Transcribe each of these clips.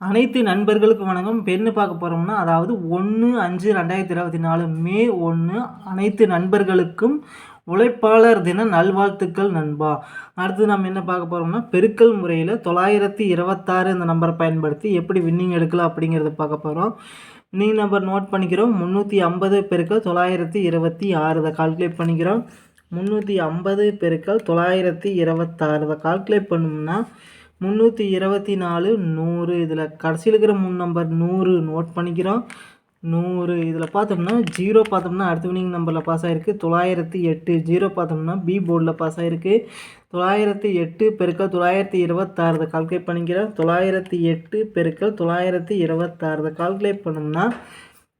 அனைத்து நண்பர்களுக்கு வணக்கம். பெண்ணு பார்க்க போகிறோம்னா அதாவது ஒன்று அஞ்சு ரெண்டாயிரத்தி இருபத்தி நாலு மே ஒன்று அனைத்து நண்பர்களுக்கும் உழைப்பாளர் தின நல்வாழ்த்துக்கள் நண்பா. அடுத்து நம்ம என்ன பார்க்க போகிறோம்னா பெருக்கல் முறையில் தொள்ளாயிரத்தி இருபத்தாறு இந்த நம்பரை பயன்படுத்தி எப்படி வின்னிங் எடுக்கலாம் அப்படிங்கிறத பார்க்க போகிறோம் வின்னிங் நம்பர் நோட் பண்ணிக்கிறோம். முந்நூற்றி ஐம்பது பெருக்கல் தொள்ளாயிரத்தி இருபத்தி ஆறு இதை கால்குலேட் பண்ணிக்கிறோம். முந்நூற்றி ஐம்பது பெருக்கல் தொள்ளாயிரத்தி இருபத்தாறு இதை கால்குலேட் பண்ணோம்னா முந்நூற்றி இருபத்தி நாலு நூறு. இதில் கடைசியில் இருக்கிற மூணு நம்பர் நூறு நோட் பண்ணிக்கிறோம். நூறு. இதில் பார்த்தோம்னா ஜீரோ பார்த்தோம்னா அடுத்த வினிங் நம்பரில் பாஸ் ஆகிருக்கு தொள்ளாயிரத்தி எட்டு. ஜீரோ பார்த்தோம்னா பி போர்டில் பாஸ் ஆகிருக்கு தொள்ளாயிரத்தி எட்டு பெருக்கல் தொள்ளாயிரத்தி இருபத்தாறு கால்குலேட் பண்ணிக்கிறோம். தொள்ளாயிரத்தி எட்டு பெருக்கல் தொள்ளாயிரத்தி இருபத்தாறு கால்குலேட் பண்ணோம்னா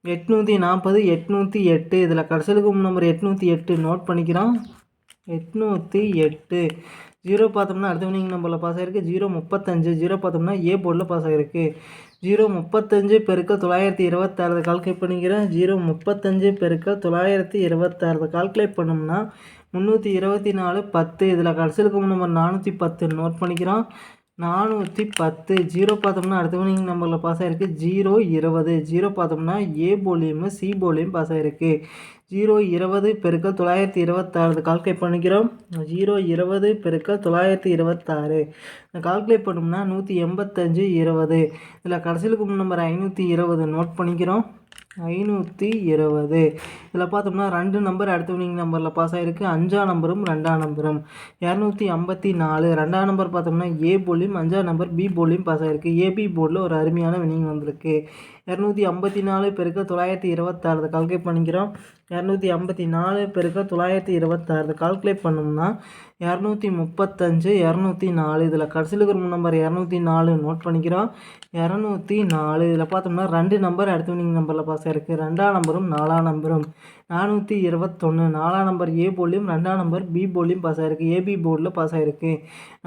எட்நூற்றி நாற்பது எட்நூற்றி எட்டு. இதில் கடைசியில் நம்பர் எட்நூற்றி எட்டு நோட் பண்ணிக்கிறோம். எட்நூற்றி எட்டு. ஜீரோ பார்த்தோம்னா அடுத்த வினிங் நம்பரில் பாஸ் ஆகிருக்கு ஜீரோ முப்பத்தஞ்சு ஜீரோ பார்த்தோம்னா ஏ போர்டில் பாஸ் ஆகிருக்கு ஜீரோ முப்பத்தஞ்சு பெருக்கள் தொள்ளாயிரத்தி இருபத்தாறு கால்குலேட் பண்ணிக்கிறேன். ஜீரோ முப்பத்தஞ்சு பெருக்கள் தொள்ளாயிரத்தி இருபத்தாறு கால்குலேட் பண்ணோம்னா முந்நூற்றி இருபத்தி நாலு பத்து. இதில் கடைசியில் நம்பர் நானூற்றி பத்து நோட் பண்ணிக்கிறோம். நானூற்றி பத்து. ஜீரோ பார்த்தோம்னா அடுத்த வினிங் நம்பரில் பாஸ் ஆகிருக்கு ஜீரோ இருபது. ஜீரோ பார்த்தோம்னா ஏ போலியும் சி போலியும் பாஸ் ஆகிருக்கு ஜீரோ இருபது பெருக்கல் தொள்ளாயிரத்தி இருபத்தாறு. கால்குலேட் பண்ணிக்கிறோம். ஜீரோ இருபது பெருக்கல் தொள்ளாயிரத்தி இருபத்தாறு. கால்குலேட் பண்ணோம்னா நூற்றி எண்பத்தஞ்சு இருபது. இதில் கடைசியில் நம்பர் ஐநூற்றி இருபது நோட் பண்ணிக்கிறோம். ஐநூற்றி இருபது. இதில் பார்த்தோம்னா ரெண்டு நம்பர் அடுத்த வினிங் நம்பரில் பாஸ் ஆகிருக்கு அஞ்சாம் நம்பரும் ரெண்டாம் நம்பரும் இரநூத்தி ஐம்பத்தி நாலு. ரெண்டாம் நம்பர் பார்த்தோம்னா ஏ போலியும் அஞ்சாம் நம்பர் பி போலியும் பாஸ் ஆகிருக்கு ஏபி போர்டில் ஒரு அருமையான வினிங் வந்திருக்கு. இரநூத்தி ஐம்பத்தி நாலு பெருக்க தொள்ளாயிரத்தி இருபத்தாறு கால்குலேட் பண்ணிக்கிறோம். இரநூத்தி ஐம்பத்தி நாலு பெருக்க தொள்ளாயிரத்தி இருபத்தாறு கால்குலேட் பண்ணோம்னா இரநூத்தி முப்பத்தஞ்சு இரநூத்தி நாலு இதில் கடைசியில் இருக்கிற நம்பர் இரநூத்தி நாலு நோட் பண்ணிக்கிறோம். இரநூத்தி நாலு இதில் பார்த்தோம்னா ரெண்டு நம்பர் அடுத்த வினிங் நம்பரில் பாஸ் ஆகிருக்கு ரெண்டாம் நம்பரும் நாலாம் நம்பரும் நானூற்றி இருபத்தொன்று நாலாம் நம்பர் ஏ போர்ட்லேயும் ரெண்டாம் நம்பர் பி போர்டிலையும் பாஸ் ஆகிருக்கு ஏபி போர்டில் பாஸ் ஆகிருக்கு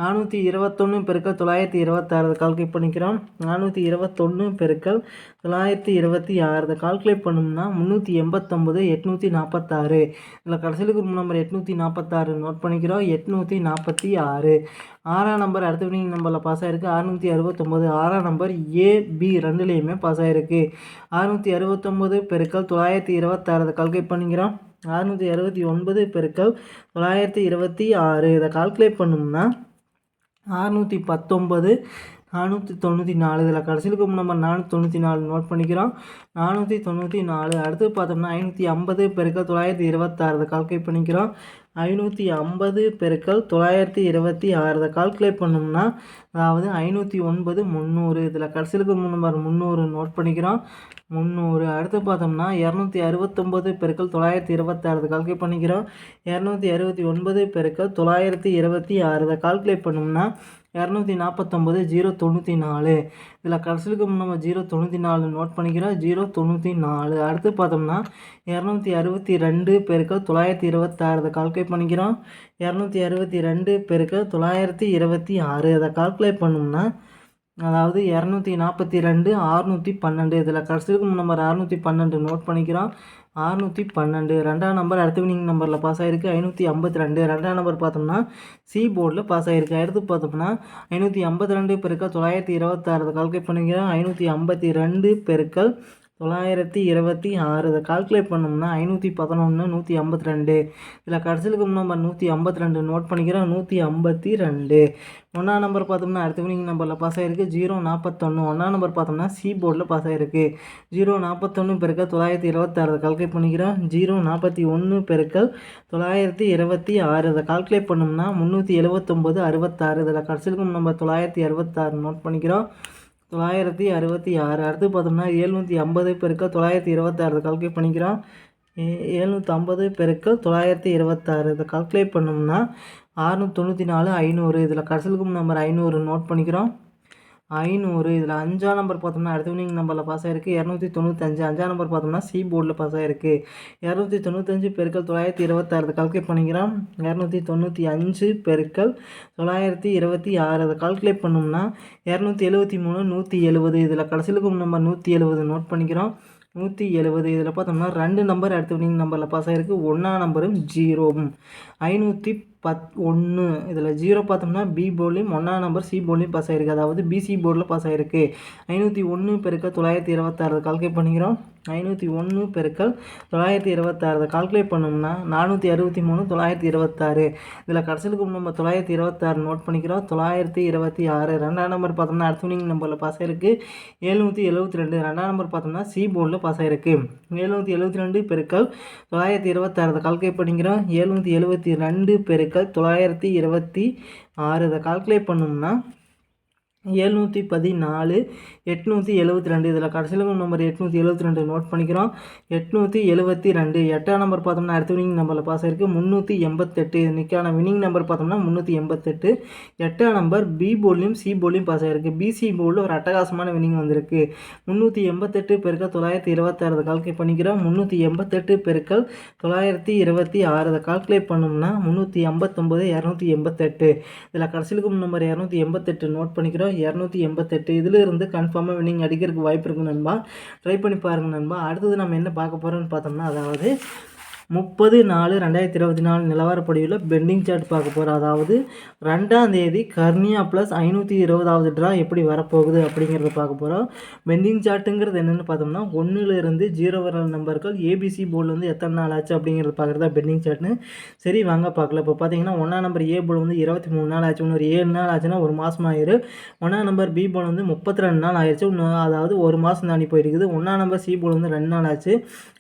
நானூற்றி இருபத்தொன்று பெருக்கல் தொள்ளாயிரத்தி இருபத்தாறு கால்குலேட் பண்ணிக்கிறோம். நானூற்றி இருபத்தொன்று பெருக்கல் தொள்ளாயிரத்தி இருபத்தி ஆறு. கால்குலேட் பண்ணோம்னா முந்நூற்றி எண்பத்தொம்பது எட்நூற்றி நாற்பத்தாறு இதில் கடைசியில் நம்பர் எட்நூற்றி நாற்பத்தாறு நோட் பண்ணிக்கிறோம். எட்நூற்றி நாற்பத்தி ஆறு. ஆறாம் நம்பர் அடுத்த வினிங் நம்பரில் பாஸ் ஆகிருக்கு அறுநூற்றி அறுபத்தொம்போது ஆறாம் நம்பர் ஏ பி ரெண்டுலேயுமே பாஸ் ஆகிருக்கு அறுநூற்றி அறுபத்தொம்போது பெருக்கள் தொள்ளாயிரத்தி இருபத்தாறு. கால்குலேட் பண்ணிக்கிறோம். அறுநூற்றி அறுபத்தி ஒன்பது பெருக்கள் தொள்ளாயிரத்தி இருபத்தி ஆறு. இதை கால்குலேட் பண்ணோம்னா அறுநூற்றி பத்தொம்பது நானூற்றி தொண்ணூற்றி நாலு. இதில் கடைசியில் நம்பர் நானூற்றி தொண்ணூற்றி நாலு நோட் பண்ணிக்கிறோம். நானூற்றி தொண்ணூற்றி நாலு. அடுத்து பார்த்தோம்னா ஐநூற்றி ஐம்பது பெருக்கள் தொள்ளாயிரத்தி இருபத்தாறு கால்குலேட் பண்ணிக்கிறோம். ஐநூற்றி ஐம்பது பெருக்கள் தொள்ளாயிரத்தி இருபத்தி ஆறு. கால்குலேட் பண்ணோம்னா அதாவது ஐநூற்றி ஒன்பது முந்நூறு. இதில் கடைசியில் நம்பர் முந்நூறு நோட் பண்ணிக்கிறோம். முந்நூறு. அடுத்து பார்த்தோம்னா இரநூத்தி அறுபத்தொம்பது பெருக்கள் தொள்ளாயிரத்தி இருபத்தாறு கால்குலேட் பண்ணிக்கிறோம். இரநூத்தி அறுபத்தி ஒன்பது பெருக்கள் தொள்ளாயிரத்தி இருபத்தி ஆறு. கால்குலேட் பண்ணோம்னா இரநூத்தி நாற்பத்தொம்பது ஜீரோ தொண்ணூற்றி நாலு. இதில் கடைசிலுக்கு நம்ம ஜீரோ தொண்ணூற்றி நாலு நோட் பண்ணிக்கிறோம். ஜீரோ தொண்ணூற்றி நாலு. அடுத்து பார்த்தோம்னா இரநூத்தி அறுபத்தி ரெண்டு பேருக்கு தொள்ளாயிரத்தி இருபத்தாறு. இதை கால்குலேட் பண்ணிக்கிறோம். இரநூத்தி அறுபத்தி ரெண்டு பேருக்கு தொள்ளாயிரத்தி இருபத்தி ஆறு. அதை கால்குலேட் பண்ணோம்னா அதாவது இரநூத்தி நாற்பத்தி ரெண்டு அறுநூற்றி பன்னெண்டு. இதில் கடைசிக்கு நம்ம அறுநூற்றி பன்னெண்டு நோட் பண்ணிக்கிறோம். அறுநூற்றி பன்னெண்டு. ரெண்டாம் நம்பர் அடுத்த வினிங் நம்பரில் பாஸ் ஆகிருக்கு ஐநூற்றி ஐம்பத்தி ரெண்டு ரெண்டாம் நம்பர் பார்த்தோம்னா சி போர்டில் பாஸ் ஆகிருக்கு அடுத்து பார்த்தோம்னா ஐநூற்றி ஐம்பத்தி ரெண்டு பெருக்கள் தொள்ளாயிரத்தி இருபத்தாறு. கால்குலேட் பண்ணிக்கிறேன். ஐநூற்றி ஐம்பத்தி ரெண்டு பெருக்கள் தொள்ளாயிரத்தி இருபத்தி ஆறு இதை கால்குலேட் பண்ணோம்னா ஐநூற்றி பதினொன்று நூற்றி ஐம்பத்தி ரெண்டு. இதில் கடைசியில் நம்பர் நூற்றி ஐம்பத்தி ரெண்டு நோட் பண்ணிக்கிறோம் நூற்றி ஐம்பத்தி ரெண்டு. ஒன்றாம் நம்பர் பார்த்தோம்னா அடுத்த வினிங் நம்பரில் பாஸ் ஆகிருக்கு ஜீரோ நாற்பத்தொன்று ஒன்றா நம்பர் பார்த்தோம்னா சி போர்டில் பாஸ் ஆகிருக்கு ஜீரோ நாற்பத்தொன்று பெருக்கள் தொள்ளாயிரத்தி இருபத்தாறு கால்குலேட் பண்ணிக்கிறோம் ஜீரோ நாற்பத்தி ஒன்று பெருக்கல் தொள்ளாயிரத்தி இருபத்தி ஆறு இதை கால்குலேட் பண்ணோம்னா முந்நூற்றி எழுபத்தொம்போது அறுபத்தாறு. இதில் கடைசிலுக்கு நம்பர் தொள்ளாயிரத்தி அறுபத்தாறு நோட் பண்ணிக்கிறோம். தொள்ளாயிரத்தி அறுபத்தி ஆறு. அடுத்து பார்த்தோம்னா எழுநூற்றி ஐம்பது பெருக்கள் தொள்ளாயிரத்தி இருபத்தாறு. கால்குலேட் பண்ணிக்கிறோம். எழுநூற்றி ஐம்பது பெருக்கள் தொள்ளாயிரத்தி இருபத்தாறு. இதை கால்குலேட் பண்ணோம்னா அறுநூற்றி தொண்ணூற்றி நாலு ஐநூறு. இதில் கடைசிலுக்கும் நம்பர் ஐநூறு நோட் பண்ணிக்கிறோம். ஐநூறு இதில் அஞ்சாம் நம்பர் பார்த்தோம்னா அடுத்த வினிங் நம்பரில் பாஸ் ஆகிருக்கு இரநூத்தி தொண்ணூத்தஞ்சு அஞ்சாம் நம்பர் பார்த்தோம்னா சி போர்டில் பாஸ் ஆகிருக்கு இரநூத்தி தொண்ணூத்தஞ்சு பெருக்கள் தொள்ளாயிரத்தி இருபத்தாறு கால்குலேட் பண்ணிக்கிறோம். இரநூத்தி தொண்ணூற்றி அஞ்சு பெருக்கள் தொள்ளாயிரத்தி இருபத்தி ஆறு அதை கால்குலேட் பண்ணோம்னா இரநூத்தி எழுபத்தி மூணு நூற்றி எழுபது இதில் கடைசிலுக்கும் நம்பர் நூற்றி எழுபது நோட் பண்ணிக்கிறோம். நூற்றி எழுபது இதில் பார்த்தோம்னா ரெண்டு நம்பர் அடுத்த வினிங் நம்பரில் பாஸ் ஆகிருக்கு ஒன்றா நம்பரும் ஜீரோவும் ஐநூற்றி பத் ஒன்று இதில் ஜீரோ பார்த்தோம்னா பி போர்ட்லேயும் ஒன்றாம் நம்பர் சி போர்ட்லேயும் பாஸ் ஆகிருக்கு அதாவது பிசி போர்டில் பாஸ் ஆகிருக்கு ஐநூற்றி ஒன்று பெருக்க தொள்ளாயிரத்தி இருபத்தாறு கால்குலேட் பண்ணிக்கிறோம். ஐநூற்றி ஒன்று பெருக்கல் தொள்ளாயிரத்தி இருபத்தாறு கால்குலேட் பண்ணோம்னா நானூற்றி அறுபத்தி மூணு தொள்ளாயிரத்தி இருபத்தாறு. இதில் கடைசிலுக்கு நம்ம தொள்ளாயிரத்தி இருபத்தாறு நோட் பண்ணிக்கிறோம். தொள்ளாயிரத்தி இருபத்தி ஆறு. ரெண்டாம் நம்பர் பார்த்தோம்னா அடுத்த நம்பரில் பாஸ் ஆகிருக்கு எழுநூற்றி எழுபத்தி ரெண்டு. ரெண்டாம் நம்பர் பார்த்தோம்னா சி போர்டில் பாஸ் ஆகிருக்கு எழுநூற்றி எழுபத்தி ரெண்டு பெருக்கல் தொள்ளாயிரத்தி இருபத்தாறு கால்குலேட் பண்ணிக்கிறோம். எழுநூற்றி எழுபத்தி ரெண்டு பெருக்கல் தொள்ளாயிரத்தி இருபத்தி ஆறு இதை கால்குலேட் பண்ணோம்னா எழுநூற்றி பதினாலு எட்நூற்றி எழுபத்தி ரெண்டு. இதில் கடைசியில் நம்பர் எட்நூற்றி எழுபத்தி ரெண்டு நோட் பண்ணிக்கிறோம். எட்நூற்றி எழுபத்தி ரெண்டு. எட்டாம் நம்பர் பார்த்தோம்னா அடுத்த வினிங் நம்பரில் பாஸ் ஆயிருக்கு. முந்நூற்றி எண்பத்தெட்டு. இன்றைக்கான வினிங் நம்பர் பார்த்தோம்னா முந்நூற்றி எண்பத்தெட்டு. எட்டாம் நம்பர் பி போலியும் சி போலியும் பாஸ் ஆயிருக்கு. பிசி போலில் ஒரு அட்டகாசமான வினிங் வந்திருக்கு. முந்நூற்றி எண்பத்தெட்டு பெருக்கல் தொள்ளாயிரத்தி இருபத்தாறு. கால்குலேட் பண்ணிக்கிறோம். முந்நூற்றி எண்பத்தெட்டு பெருக்கல் தொள்ளாயிரத்தி இருபத்தி ஆறு. கால்குலேட் பண்ணோம்னா முந்நூற்றி ஐம்பத்தொம்பது இரநூத்தி எண்பத்தெட்டு. இதில் கடைசிலுக்கும் நம்பர் இரநூத்தி எண்பத்தெட்டு நோட் பண்ணிக்கிறோம். இரநூத்தி எண்பத்தெட்டு. இதில் இருந்து கன்ஃபார்மாக நீங்கள் அடிக்கிறதுக்கு வாய்ப்பு இருக்குது நண்பா. ட்ரை பண்ணி பாருங்கள் நண்பா. அடுத்தது நம்ம என்ன பார்க்க போகிறோம்னு பார்த்தோம்னா அதாவது முப்பது நாலு ரெண்டாயிரத்தி இருபத்தி நாலு நிலவரப்படியுள்ள பெண்டிங் சார்ட் பார்க்க போகிறோம் அதாவது ரெண்டாம் தேதி கர்னியா ப்ளஸ் ஐநூற்றி இருபதாவது ட்ரா எப்படி வரப்போகுது அப்படிங்கிறத பார்க்க போகிறோம் பெண்டிங் சார்ட்டுங்கிறது என்னென்னு பார்த்தோம்னா ஒன்றுலேருந்து ஜீரோ வர நம்பர்கள் ஏபிசி போர்டில் வந்து எத்தனை நாள் ஆச்சு அப்படிங்கிறத பார்க்குறதா பெண்டிங் சார்ட்னு. சரி வாங்க பார்க்கல இப்போ பார்த்தீங்கன்னா ஒன்றாம் நம்பர் ஏ போர்டு வந்து இருபத்தி மூணு நாள் ஆச்சு. இன்னொரு ஏழு நாள் ஆச்சுன்னா ஒரு மாதம் ஆயிரு ஒன்றாம் நம்பர் பி போர்டு வந்து முப்பத்தி ரெண்டு நாள் ஆயிடுச்சு. அதாவது ஒரு மாதம் தாண்டி போயிருக்குது. ஒன்றாம் நம்பர் சி போர்டு வந்து ரெண்டு நாள் ஆச்சு.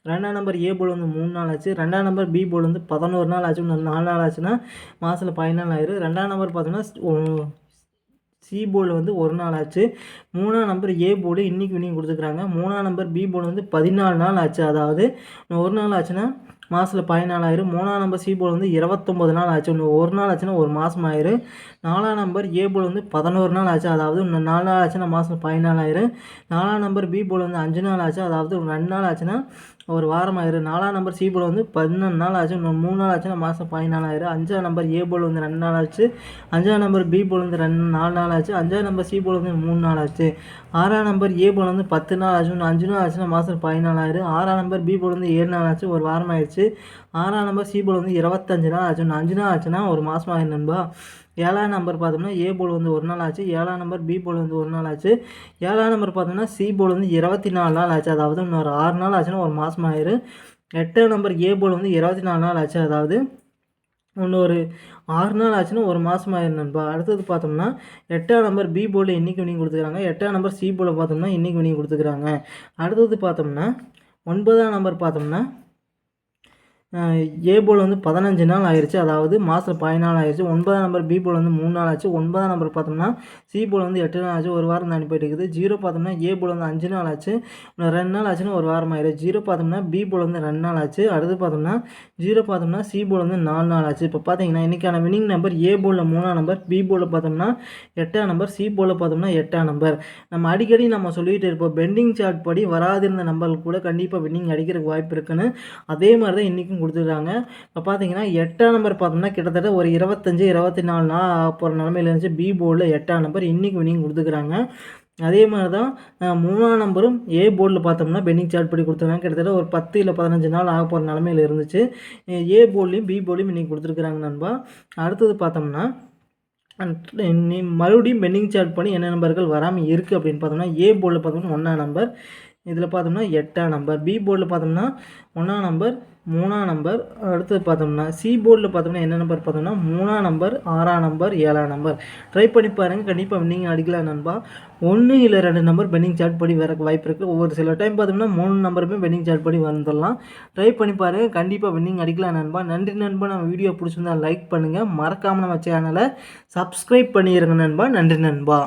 ரெண்டாம் நம்பர் ஏ போல் வந்து மூணு நாள் ஆச்சு. ரெண்டாம் நம்பர் பி போல் வந்து பதினோரு நாள் ஆச்சு. நாலு நாள் ஆச்சுன்னா மாதத்தில் பதினாலு ஆயிரும். ரெண்டாம் நம்பர் பார்த்தோன்னா சி போர்டு வந்து ஒரு நாள் ஆச்சு. மூணாம் நம்பர் ஏ போர்டு இன்றைக்கி வினிங் கொடுத்துருக்குறாங்க மூணாம் நம்பர் பி போர்டு வந்து பதினாலு நாள் ஆச்சு. அதாவது ஒரு நாள் ஆச்சுன்னா மாதத்தில் பதினாலாயிரம் மூணாம் நம்பர் சி போல் வந்து இருபத்தொம்பது நாள் ஆச்சு. ஒன்று ஒரு நாள் ஆச்சுன்னா ஒரு மாதம் ஆயிரும். நாலாம் நம்பர் ஏ போல் வந்து பதினோரு நாள் ஆச்சு. அதாவது இன்னும் நாலு நாள் ஆச்சுன்னா மாதம் பதினாலாயிரம் நாலாம் நம்பர் பி போல் வந்து அஞ்சு நாள் ஆச்சு. அதாவது ரெண்டு நாள் ஆச்சுன்னா ஒரு வாரம் ஆயிரும் நாலாம் நம்பர் சி போல் வந்து பதினொன்று நாள் ஆச்சு. மூணு நாள் ஆச்சுன்னா மாதம் பதினாலாயிரம் அஞ்சாம் நம்பர் ஏ போல் வந்து ரெண்டு நாள் ஆச்சு. அஞ்சாம் நம்பர் பி போல் வந்து ரெண்டு நாலு நாள் ஆச்சு. அஞ்சாம் நம்பர் சி போல் வந்து மூணு நாள் ஆச்சு. ஆறாம் நம்பர் ஏ போல் வந்து பத்து நாள் ஆச்சு. ஒன்று அஞ்சு நாள் ஆச்சுன்னா மாதம் பதினாலாயிரம் ஆறாம் நம்பர் பி போல் வந்து ஏழு நாள் ஆச்சு. ஒரு வாரம் ஆயிடுச்சு. ஆறாம் நம்பர் சி போல் வந்து இருபத்தஞ்சு நாள் ஆச்சு. ஒன்று அஞ்சு நாள் ஆச்சுன்னா ஒரு மாதம் ஆயிரம் நண்பா. ஏழாம் நம்பர் பார்த்தோம்னா ஏ போல் வந்து ஒரு நாள் ஆச்சு. ஏழாம் நம்பர் பி போல் வந்து ஒரு நாள் ஆச்சு. ஏழாம் நம்பர் பார்த்தோம்னா சி போல் வந்து இருபத்தி நாலு நாள் ஆச்சு. அதாவது இன்னொரு ஆறு நாள் ஆச்சுன்னா ஒரு மாதம் ஆயிரும் எட்டாம் நம்பர் ஏ போல் வந்து இருபத்தி நாலு நாள் ஆச்சு. அதாவது இன்னொரு ஆறு நாள் ஆச்சுன்னா ஒரு மாதம் ஆயிரும் நண்பா. அடுத்தது பார்த்தோம்னா எட்டாம் நம்பர் பி போல் இன்றைக்கி வினிங் கொடுத்துக்கிறாங்க? எட்டாம் நம்பர் சி போல் பார்த்தோம்னா இன்றைக்கி வினிங் கொடுத்துக்கிறாங்க. அடுத்தது பார்த்தோம்னா ஒன்பதாம் நம்பர் பார்த்தோம்னா ஏ போல் வந்து பதினஞ்சு நாள் ஆயிடுச்சு அதாவது மாதம் பதினாலு ஆயிடுச்சு ஒன்பதாம் நம்பர் பி போல் வந்து மூணு நாள் ஆச்சு. ஒன்பதாம் நம்பர் பார்த்தோம்னா சி போல் வந்து எட்டு நாள் ஆச்சு. ஒரு வாரம் தான் போயிட்டு இருக்குது. ஜீரோ பார்த்தோம்னா ஏ போல் வந்து அஞ்சு நாள் ஆச்சு. ரெண்டு நாள் ஆச்சுன்னா ஒரு வாரம் ஆயிடுச்சு ஜீரோ பார்த்தோம்னா பி போல் வந்து ரெண்டு நாள் ஆச்சு. அடுத்து பார்த்தோம்னா ஜீரோ பார்த்தோம்னா சி போல் வந்து நாலு நாள் ஆச்சு. இப்போ பார்த்தீங்கன்னா இன்றைக்கான வினிங் நம்பர் ஏ போலில் மூணாம் நம்பர் பி போலில் பார்த்தோம்னா எட்டாம் நம்பர் சி போலில் பார்த்தோம்னா எட்டாம் நம்பர் நம்ம அடிக்கடி நம்ம சொல்லிகிட்டு இருப்போம் பெண்டிங் சார்ட் படி வராதிருந்த நம்பர் கூட கண்டிப்பாக வின்னிங் அடிக்கிறதுக்கு வாய்ப்பு இருக்குன்னு. அதே மாதிரி தான் இன்றைக்கும் கொடுத்துருக்காங்க. இப்போ பார்த்தீங்கன்னா எட்டாம் நம்பர் பார்த்தோம்னா கிட்டத்தட்ட ஒரு இருபத்தஞ்சி இருபத்தி நாலு நாள் போகிற நிலமையில இருந்துச்சு. பி போர்டில் எட்டாம் நம்பர் இன்றைக்கி வினிங் கொடுத்துக்கிறாங்க அதே மாதிரி தான் மூணாம் நம்பரும் ஏ போர்டில் பார்த்தோம்னா பெண்டிங் சார்ட் படி கொடுத்துருக்காங்க. கிட்டத்தட்ட ஒரு பத்து இல்லை பதினஞ்சு நாள் ஆக போகிற நிலமையில் இருந்துச்சு. ஏ போர்ட்லேயும் பி போர்ட்லேயும் இன்றைக்கி கொடுத்துருக்குறாங்க நண்பா. அடுத்தது பார்த்தோம்னா நீ மறுபடியும் பெண்டிங் சார்ட் பண்ணி என்ன நம்பர்கள் வராமல் இருக்குது அப்படின்னு பார்த்தோம்னா ஏ போர்டில் பார்த்தோம்னா ஒன்றாம் நம்பர் இதில் பார்த்தோம்னா எட்டாம் நம்பர் பி போர்டில் பார்த்தோம்னா ஒன்றாம் நம்பர் மூணாம் நம்பர் அடுத்தது பார்த்தோம்னா சி போர்டில் பார்த்தோம்னா என்ன நம்பர் பார்த்தோம்னா மூணாம் நம்பர் ஆறாம் நம்பர் ஏழாம் நம்பர் ட்ரை பண்ணி பாருங்கள் கண்டிப்பாக நீங்கள் அடிக்கலாம் நண்பா. ஒன்று இல்லை ரெண்டு நம்பர் பெண்டிங் சார்ட் படி வர வாய்ப்பு இருக்குது ஒவ்வொரு சில டைம் பார்த்தோம்னா மூணு நம்பருமே பெண்டிங் சார்ட் படி வந்துடலாம். ட்ரை பண்ணி பாருங்கள் கண்டிப்பாக வின்னிங் அடிக்கலாம் நண்பா. நன்றி நண்பா. நம்ம வீடியோ பிடிச்சிருந்தா லைக் பண்ணுங்கள் மறக்காமல் நம்ம சேனலை சப்ஸ்கிரைப் பண்ணிடுங்க நண்பா. நன்றி நண்பா.